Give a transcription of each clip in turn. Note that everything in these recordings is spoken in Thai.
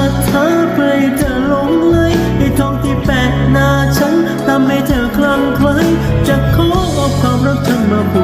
าคาถาเธอให้เธอหลงเลยให้ทองที่แปะหน้าฉันทำให้เธอคลั่งไคล้จะขอเอาความรักเธอมาผู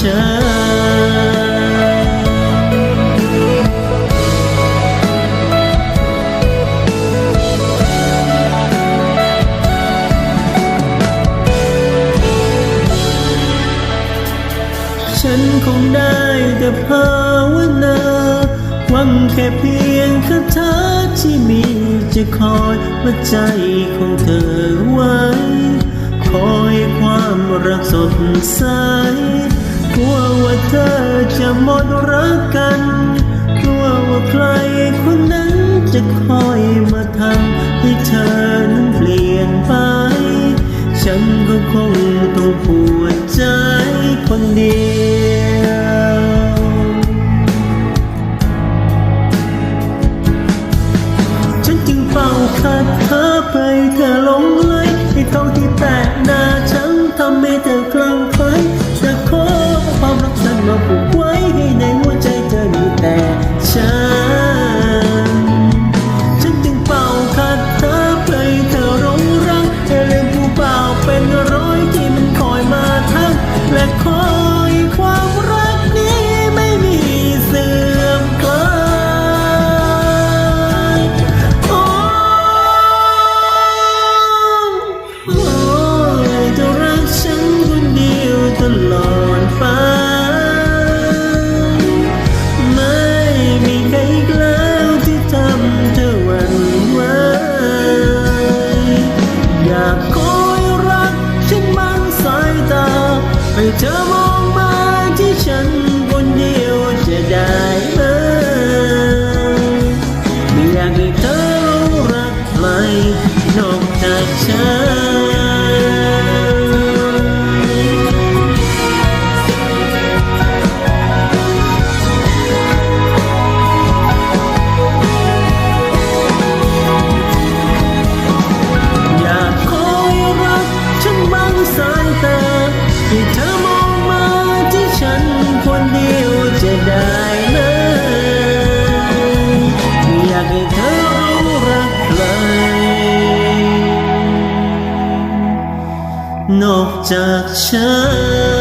ฉันฉันคงได้แต่ภาวนาหวังแค่เพียงคาถาที่มีจะคอยมาใจของเธอไว้ คอยความรักสดใส เธอจะหมดรักกันกลัวว่าใครคนนั้นจะคอยมาทำให้เธอนั้นเปลี่ยนไป ฉันก็คงต้องปวดใจคนเดียวฉันจึงเป่าคาถาไปเธอลง มาผูกไว้ให้ในหัวใจเธอมีแต่ฉัน ฉันจึงเป่าคาถาเพื่อให้เธอร้องรักให้ลืมผู้เป่าเป็นร้อยที่มันคอยมาทักและคอยความรักนี้ไม่มีเสื่อมคลายโอ้โอ้จะรักฉันคนเดียวตลอดไป ได้ไหมอยากให้เธอรู้รักใครนอกจากฉัน